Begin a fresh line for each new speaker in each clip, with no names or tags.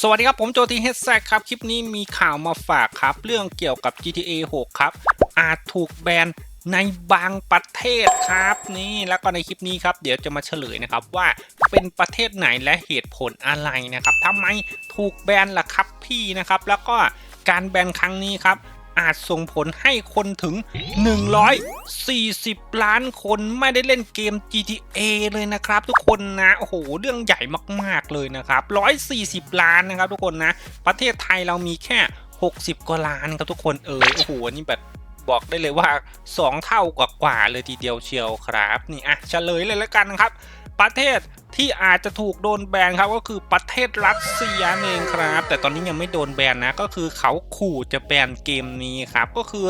สวัสดีครับ ผมโจทีเฮดแซครับ คลิปนี้มีข่าวมาฝากครับ เรื่องเกี่ยวกับ GTA 6 ครับ อาจถูกแบนในบางประเทศครับนี่แล้วก็ในคลิปนี้ครับ เดี๋ยวจะมาเฉลยนะครับว่าเป็นประเทศไหนและเหตุผลอะไรนะครับทำไมถูกแบนล่ะครับพี่นะครับ แล้วก็การแบนครั้งนี้ครับ อาจส่งผลให้คนถึง 140 ล้านคนไม่ได้เล่นเกม GTA เลยนะครับ ทุกคนนะโอ้โหเรื่องใหญ่มากๆเลยนะครับ 140 ล้านนะครับ ทุกคนนะ ประเทศไทยเรามีแค่ 60 กว่าล้านครับทุกคนเออโอ้โหนนี่แบบบอกได้เลยว่า 2 เท่ากว่าๆเลยทีเดียวเชียวครับ นี่อะเฉลยเลยแล้วกันครับ ประเทศที่อาจจะถูกโดนแบนครับก็คือประเทศรัสเซียเองครับ แต่ตอนนี้ยังไม่โดนแบนนะก็คือเขาขู่จะแบนเกมนี้ครับ ก็คือ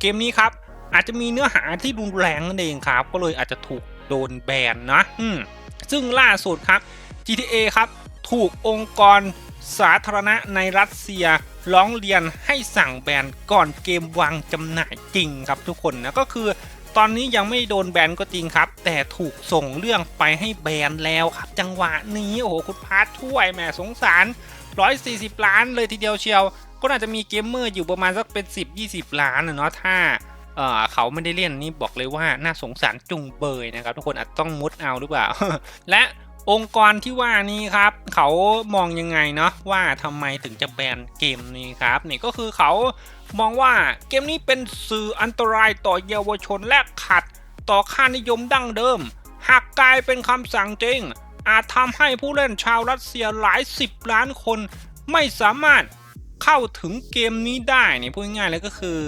เกมนี้ครับอาจจะมีเนื้อหาที่รุนแรงนั่นเองครับ ก็เลยอาจจะถูกโดนแบนนะซึ่งล่าสุดครับ GTA ครับ ถูกองค์กรสาธารณะในรัสเซียร้องเรียนให้สั่งแบนก่อนเกมวางจำหน่ายจริงครับทุกคนนะก็คือ ตอนนี้ยังไม่โดนแบนก็จริงครับ แต่ถูกส่งเรื่องไปให้แบนแล้วครับ จังหวะนี้โอ้โหคุณพาร์ทช่วยแหมสงสาร 140 ล้านเลยทีเดียวเชียว ก็น่าจะมีเกมเมอร์อยู่ประมาณสักเป็น 10-20 ล้านนะเนาะถ้าเเขาไม่ได้เล่นนี่บอกเลยว่าน่าสงสารจุงเบยนะครับ ทุกคนอาจต้องมุดเอาหรือเปล่า และ องค์กรที่ว่านี้ครับเขามองยังไงเนาะว่าทำไมถึงจะแบนเกมนี้ครับนี่ก็คือเขามองว่าเกมนี้เป็นสื่ออันตรายต่อเยาวชนและขัด ต่อค่านิยมดั้งเดิม หากกลายเป็นคำสั่งจริง อาจทำให้ผู้เล่นชาวรัสเซียหลายสิบล้านคน ไม่สามารถเข้าถึงเกมนี้ได้นี่พูดง่ายๆเลยก็คือ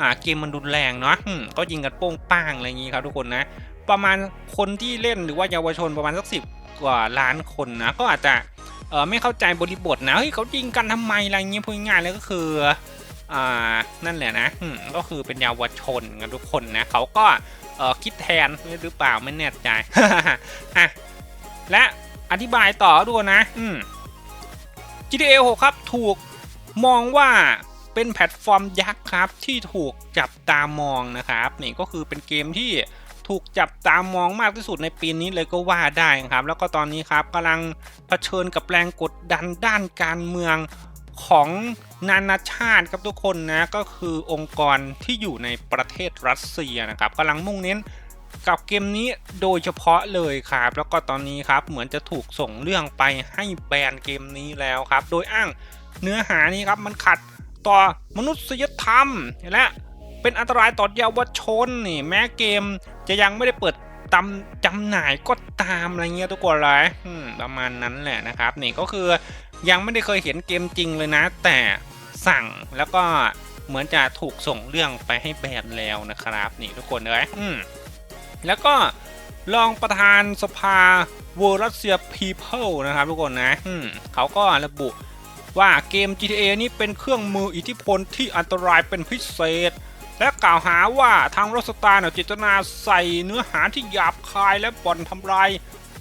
อ่าเกมมันรุนแรงเนาะก็ยิงกันโป้งป้างอะไรอย่างนี้ครับทุกคนนะ ประมาณคนที่เล่นหรือว่าเยาวชนประมาณสักสิบกว่าล้านคนนะ ก็อาจจะเออไม่เข้าใจบริบทนะเฮ้ยเขายิงกันทำไมอะไรเงี้ยพูดง่ายๆเลยก็คืออ่านั่นแหละนะก็คือเป็นเยาวชนกันทุกคนนะเขาก็เออคิดแทนหรือเปล่าไม่แน่ใจอะและอธิบายต่อด้วยนะอืม GTA 6 ครับถูกมองว่าเป็นแพลตฟอร์มยักษ์ครับที่ถูกจับตามองนะครับ นี่ก็คือเป็นเกมที่ ถูกจับตามองมากที่สุดในปีนี้เลยก็ว่าได้ครับ แล้วก็ตอนนี้ครับกำลังเผชิญกับแรงกดดันด้านการเมืองของนานาชาติครับทุกคนนะก็คือองค์กรที่อยู่ในประเทศรัสเซียนะครับกำลังมุ่งเน้นกับเกมนี้โดยเฉพาะเลยครับ แล้วก็ตอนนี้ครับเหมือนจะถูกส่งเรื่องไปให้แบนเกมนี้แล้วครับ โดยอ้างเนื้อหานี้ครับมันขัดต่อมนุษยธรรมและเป็นอันตรายต่อเยาวชนนี่แม้เกม จะยังไม่ได้เปิดตำจำหน่ายก็ตามอะไรเงี้ยทุกคนเลยประมาณนั้นแหละนะครับ นี่ก็คือยังไม่ได้เคยเห็นเกมจริงเลยนะ แต่สั่งแล้วก็เหมือนจะถูกส่งเรื่องไปให้แบนแล้วนะครับ นี่ทุกคนเลยอืมแล้วก็รองประธานสภา World Russia People นะครับทุกคนนะอืมเขาก็ระบุว่าเกม GTA นี้เป็นเครื่องมืออิทธิพลที่อันตรายเป็นพิเศษ และกล่าวหาว่าทางรัสตาร์เนี่ยเจตนาใส่เนื้อหาที่หยาบคายและบ่อนทำลาย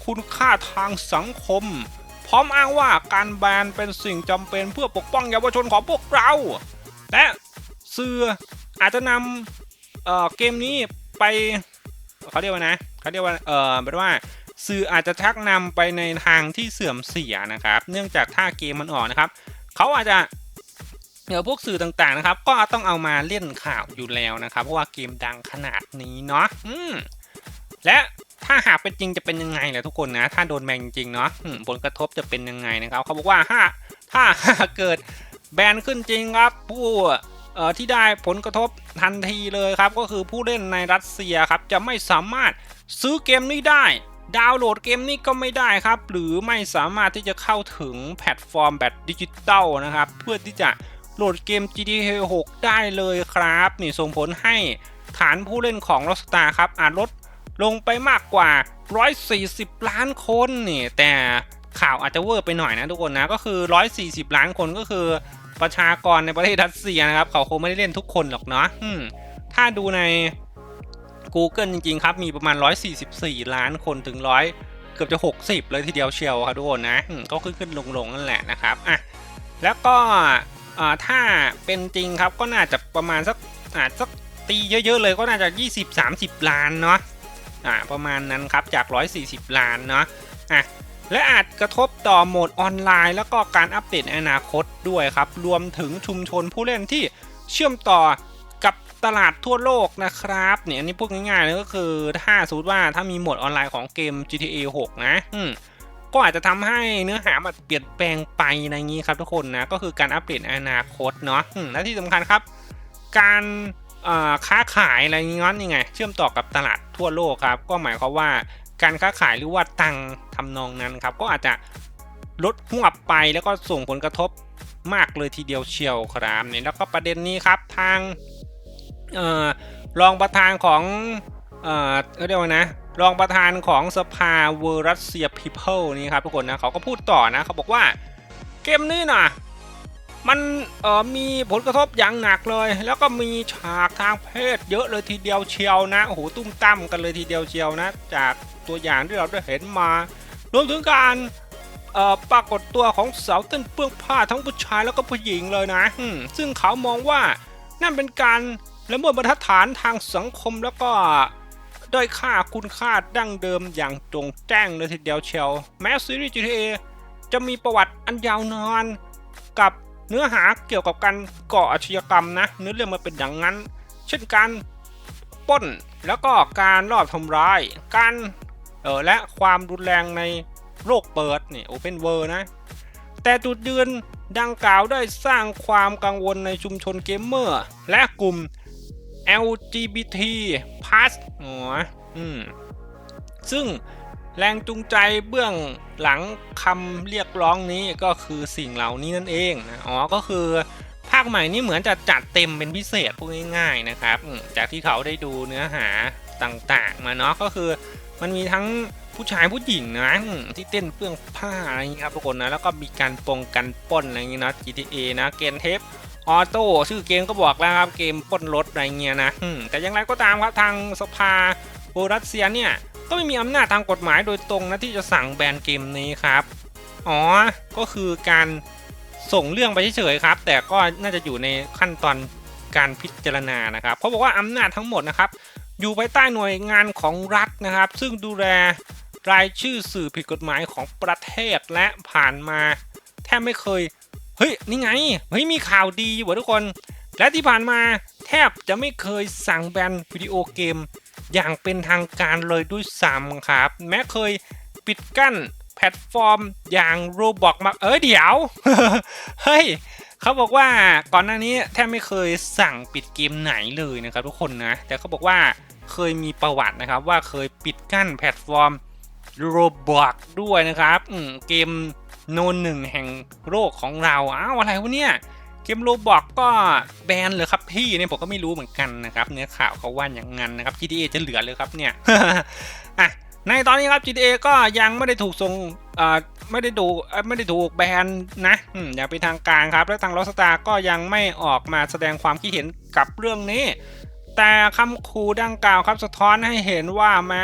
คุณค่าทางสังคม พร้อมอ้างว่าการแบนเป็นสิ่งจำเป็นเพื่อปกป้องเยาวชนของพวกเรา และสื่ออาจจะนำเออเกมนี้ไปเขาเรียกว่านะเขาเรียกว่าเออเป็นว่าสื่ออาจจะชักนำไปในทางที่เสื่อมเสียนะครับ เนื่องจากถ้าเกมมันออกนะครับ เขาอาจจะ เดี๋ยวพวกสื่อต่างๆนะครับ ก็ต้องเอามาเล่นข่าวอยู่แล้วนะครับ เพราะว่าเกมดังขนาดนี้เนาะอืมและถ้าหากเป็นจริงจะเป็นยังไงล่ะทุกคนนะ ถ้าโดนแบนจริงเนาะผลกระทบจะเป็นยังไงนะครับ เขาบอกว่าถ้าถ้าเกิดแบนขึ้นจริงครับ ผู้เอ่อที่ได้ผลกระทบทันทีเลยครับ ก็คือผู้เล่นในรัสเซียครับ จะไม่สามารถซื้อเกมนี้ได้ ดาวน์โหลดเกมนี้ก็ไม่ได้ครับ หรือไม่สามารถที่จะเข้าถึงแพลตฟอร์มแบบดิจิตอลนะครับ เพื่อที่จะ โหลดเกม GTA 6 ได้เลยครับ นี่ส่งผลให้ฐานผู้เล่นของ Rockstar ครับ อาจลดลงไปมากกว่า 140 ล้านคนนี่แต่ข่าวอาจจะเวอร์ไปหน่อยนะทุกคนนะ ก็คือ 140 ล้านคนก็คือประชากรในประเทศรัสเซียนะครับ เขาคงไม่ได้เล่นทุกคนหรอกเนาะถ้าดูใน Google จริง ๆ ครับ มีประมาณ 144 ล้านคนถึงร้อยเกือบจะ 60 เลยทีเดียวเชียวครับทุกคนนะ ก็ขึ้นขึ้นลงลงๆนั่นแหละนะครับอะแล้วก็ อ่าถ้าเป็นจริงครับก็น่าจะประมาณสักอาจสักตีเยอะๆเลยก็น่าจะ 20-30 ล้านเนาะอ่าประมาณนั้นครับจาก 140 ล้านเนาะอะและอาจกระทบต่อโหมดออนไลน์ แล้วก็การอัปเดตอนาคตด้วยครับ รวมถึงชุมชนผู้เล่นที่เชื่อมต่อกับตลาดทั่วโลกนะครับเนี่ยอันนี้พูดง่ายๆเลยก็คือถ้าสมมติว่าถ้ามีโหมดออนไลน์ของเกม GTA 6 นะอืม ก็อาจจะทำให้เนื้อหามันเปลี่ยนแปลงไปในนี้ครับทุกคนนะก็คือการอัปเดตอนาคตเนาะและที่สำคัญครับ การค้าขายอะไรงี้นี่ไง เชื่อมต่อกับตลาดทั่วโลกครับ ก็หมายความว่าการค้าขายหรือว่าตังค์ทำนองนั้นครับ ก็อาจจะลดหวบไปแล้วก็ส่งผลกระทบมากเลยทีเดียวเชียวครับเนี่ยแล้วก็ประเด็นนี้ครับทางออรองประธานของเออเรียกว่านะ รองประธานของสภาเวอร์รัสเซียพีเพิลนี่ครับทุกคนนะเขาก็พูดต่อนะเขาบอกว่าเกมนี้นะมันเออมีผลกระทบอย่างหนักเลย แล้วก็มีฉากทางเพศเยอะเลยทีเดียวเชียวนะโอ้โหตุ้มตั้มกันเลยทีเดียวเชียวนะ จากตัวอย่างที่เราได้เห็นมารวมถึงการเออปรากฏตัวของสาวเต้นเปื้องผ้าทั้งผู้ชายแล้วก็ผู้หญิงเลยนะ ซึ่งเขามองว่านั่นเป็นการละเมิดบรรทัดฐานทางสังคมแล้วก็ ด้อยค่าคุณค่าดั้งเดิมอย่างจงแจ้งเลยทีเดียวเชียวแม้ซีรีส์ GTA จะมีประวัติอันยาวนานกับเนื้อหาเกี่ยวกับการก่ออาชญากรรมนะ เนื้อเรื่องมันเป็นอย่างนั้น เช่นการป้นแล้วก็การลอบทำร้าย การเออและความรุนแรงในโลกเปิดนี่โอเพนเวอร์นะ แต่จุดยืนดังกล่าวได้สร้างความกังวลในชุมชนเกมเมอร์ และกลุ่ม LGBT+ อ๋ออืมซึ่งแรงจูงใจเบื้องหลังคำเรียกร้องนี้ก็คือสิ่งเหล่านี้นั่นเองนะอ๋อก็คือภาคใหม่นี้เหมือนจะจัดเต็มเป็นพิเศษพูดง่ายๆนะครับ จากที่เขาได้ดูเนื้อหาต่างๆ มาเนาะก็คือมันมีทั้งผู้ชายผู้หญิงนะที่เต้นเปลื้องผ้าอะไรอย่างนี้ครับทุกคนนะแล้วก็มีการปงกันป้นอะไรอย่างนี้เนาะ GTA นะเกนเทป ออโต้ชื่อเกมก็บอกแล้วครับเกมป้นรถอะไรเงี้ยนะแต่อย่างไรก็ตามครับทางสภาโบรัสเซียเนี่ยก็ไม่มีอำนาจทางกฎหมายโดยตรงนะที่จะสั่งแบนเกมนี้ครับ อ๋อ ก็คือการส่งเรื่องไปเฉยๆครับ แต่ก็น่าจะอยู่ในขั้นตอนการพิจารณานะครับเขาบอกว่าอำนาจทั้งหมดนะครับ อยู่ภายใต้หน่วยงานของรัฐนะครับ ซึ่งดูแลรายชื่อสื่อผิดกฎหมายของประเทศและผ่านมา แทบไม่เคย เฮ้ยนี่ไงเฮ้ยมีข่าวดีอยู่ว่ะทุกคน และที่ผ่านมาแทบจะไม่เคยสั่งแบนวิดีโอเกม อย่างเป็นทางการเลยด้วยซ้ำครับ แม้เคยปิดกั้นแพลตฟอร์มอย่างโรบอกมาเอ้ยเดี๋ยว เฮ้ยเขาบอกว่าก่อนหน้านี้แทบไม่เคยสั่งปิดเกมไหนเลยนะครับทุกคนนะ แต่เขาบอกว่าเคยมีประวัตินะครับว่าเคยปิดกั้นแพลตฟอร์มโรบอกด้วยนะครับเกม โนนหนึ่งแห่งโลกของเราอ้าวอะไรวะเนี่ยเกมโรบอกก็แบนเลยครับพี่เนี่ยผมก็ไม่รู้เหมือนกันนะครับเนื้อข่าวเขาว่าอย่างนั้นนะครับ GTA จะเหลือเลยครับเนี่ยอะในตอนนี้ครับ GTA ก็ยังไม่ได้ถูกส่งอ่อไม่ได้ดูเอ่อไม่ได้ถูกแบนนะอย่างเป็นทางการครับ และทาง Rockstar ก็ยังไม่ออกมาแสดงความคิดเห็นกับเรื่องนี้ แต่คำคูดังกล่าวครับสะท้อนให้เห็นว่าแม้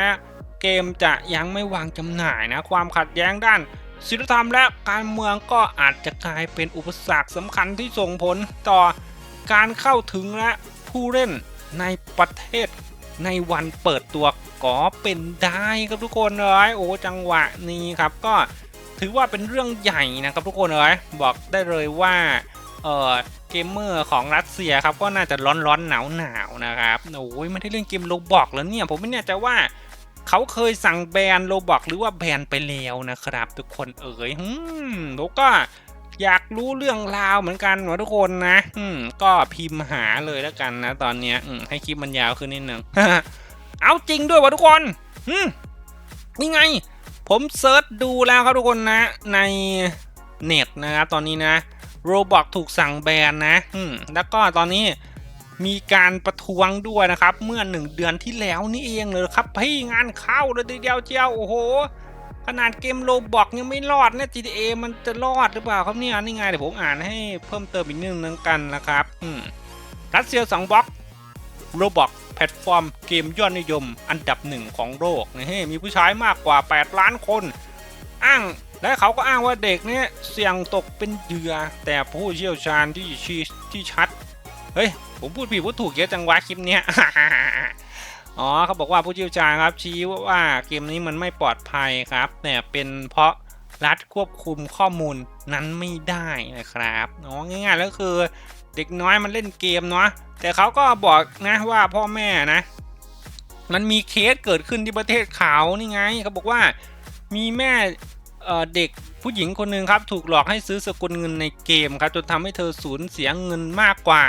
เกมจะยังไม่วางจำหน่ายนะความขัดแย้งด้าน ศีลธรรมและการเมืองก็อาจจะกลายเป็นอุปสรรคสำคัญที่ส่งผลต่อการเข้าถึงและผู้เล่นในประเทศในวันเปิดตัวก็เป็นได้ครับทุกคนเลยโอ้จังหวะนี้ครับก็ถือว่าเป็นเรื่องใหญ่นะครับทุกคนเลยบอกได้เลยว่าเออเกมเมอร์ของรัสเซียครับก็น่าจะร้อนร้อนหนาวหนาวๆนะครับโอ้ยไม่ได้เล่นเกมโลบอกแล้วเนี่ยผมไม่แน่ใจว่า เขาเคยสั่งแบนโลบอกหรือว่าแบนไปแล้วนะครับ ทุกคนเอ๋ยอืมแล้วก็อยากรู้เรื่องราวเหมือนกันว่าทุกคนนะ อืม ก็พิมพ์หาเลยแล้วกันนะ ตอนเนี้ยให้คลิปมันยาวขึ้นนิดนึงเอาจริงด้วยวะทุกคนอืมนี่ไง ผมเซิร์ชดูแล้วครับทุกคนนะ ในเน็ตนะครับตอนนี้นะโรบอกถูกสั่งแบนนะ อืม แล้วก็ตอนนี้ มีการประท้วงด้วยนะครับ เมื่อหนึ่งเดือนที่แล้วนี่เองเลยครับพี่งานเข้าเลยทีเดียวเจียวโอ้โห ขนาดเกมโลบอกยังไม่รอดเนี่ย GTA มันจะรอดหรือเปล่าครับเนี่ยนี่ไงเดี๋ยวผมอ่านให้เพิ่มเติมอีกนิดนึงกันนะครับอืมรัสเซียสองบล็อกโรบอกแพลตฟอร์มเกมยอดนิยมอันดับหนึ่งของโลกนี่มีผู้ใช้มากกว่า 8 ล้านคน อ้างและเขาก็อ้างว่าเด็กเนี่ยเสี่ยงตกเป็นเหยื่อแต่ผู้เชี่ยวชาญที่ชี้ที่ชัด เฮ้ย ผมพูดผิดพูดถูกเยอะจังวะคลิปเนี้ยอ๋อเขาบอกว่าผู้เชี่ยวชาญครับชี้ว่าเกมนี้มันไม่ปลอดภัยครับแต่เป็นเพราะรัฐควบคุมข้อมูลนั้นไม่ได้นะครับเนาะง่ายๆแล้วคือเด็กน้อยมันเล่นเกมเนาะแต่เขาก็บอกนะว่าพ่อแม่นะ มันมีเคสเกิดขึ้นที่ประเทศเขานี่ไงเขาบอกว่ามีแม่เเด็กผู้หญิงคนหนึ่งครับ ถูกหลอกให้ซื้อสกุลเงินในเกมครับจนทำให้เธอสูญเสียเงินมากกว่า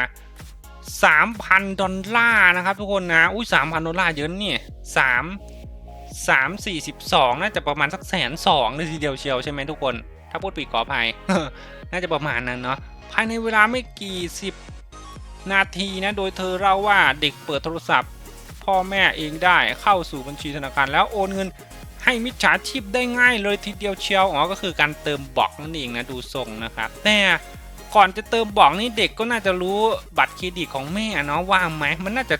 3,000ดอลลาร์นะครับทุกคนนะอุ้ย3,000ดอลลาร์เยอะนี่ย3 3 42น่าจะประมาณสักแสนสองเลยทีเดียวเชียวใช่ไหมทุกคน ถ้าพูดปีกขออภัย น่าจะประมาณนั้นเนาะภายในเวลาไม่กี่สิบนาทีนะ โดยเธอเล่าว่าเด็กเปิดโทรศัพท์ พ่อแม่เองได้เข้าสู่บัญชีธนาคารแล้วโอนเงินให้มิจฉาชีพได้ง่ายเลยทีเดียวเชียวอ๋อก็คือการเติมบล็อกนั่นเองนะดูทรงนะครับแต่ ก่อนจะเติมบอกนี่เด็กก็น่าจะรู้บัตรเครดิตของแม่เนาะว่างไหมมันน่าจะ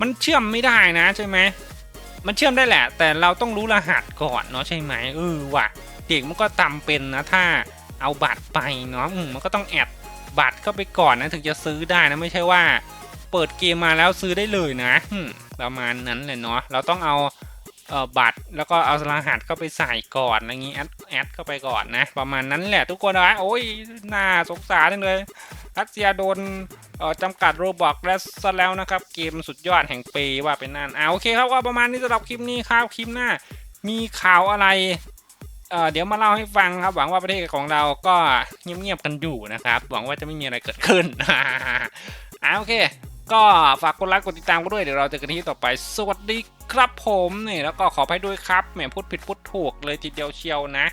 มันเชื่อมไม่ได้นะใช่ไหมมันเชื่อมได้แหละ แต่เราต้องรู้รหัสก่อนเนาะใช่ไหมเออว่ะเด็กมันก็ตำเป็นนะถ้าเอาบัตรไปเนาะมันก็ต้องแอดบัตรเข้าไปก่อนนะถึงจะซื้อได้นะไม่ใช่ว่า เปิดเกมมาแล้วซื้อได้เลยนะประมาณนั้นเลยเนาะเราต้องเอาเอ่อบัตรแล้วก็เอารหัสเข้าไปใส่ก่อนอะไรงี้แอด แอดเข้าไปก่อนนะ ประมาณนั้นแหละทุกคนนะโอ้ยน่าสงสารจังเลยรัสเซียโดนจำกัดโรบอกและซะแล้วนะครับ เกมสุดยอดแห่งปีว่าเป็นนั่นอ่าโอเคครับก็ประมาณนี้สำหรับคลิปนี้ครับคลิปหน้า มีข่าวอะไรเเดี๋ยวมาเล่าให้ฟังครับ หวังว่าประเทศของเราก็เงียบๆกันอยู่นะครับ หวังว่าจะไม่มีอะไรเกิดขึ้นอ่าโอเค ก็ฝากกดไลค์กดติดตามกันด้วยเดี๋ยวเราเจอกันที่ต่อไป สวัสดีครับผมนี่แล้วก็ขอให้ด้วยครับแหมพูดผิดพูดถูกเลยทีเดียวเชียวนะ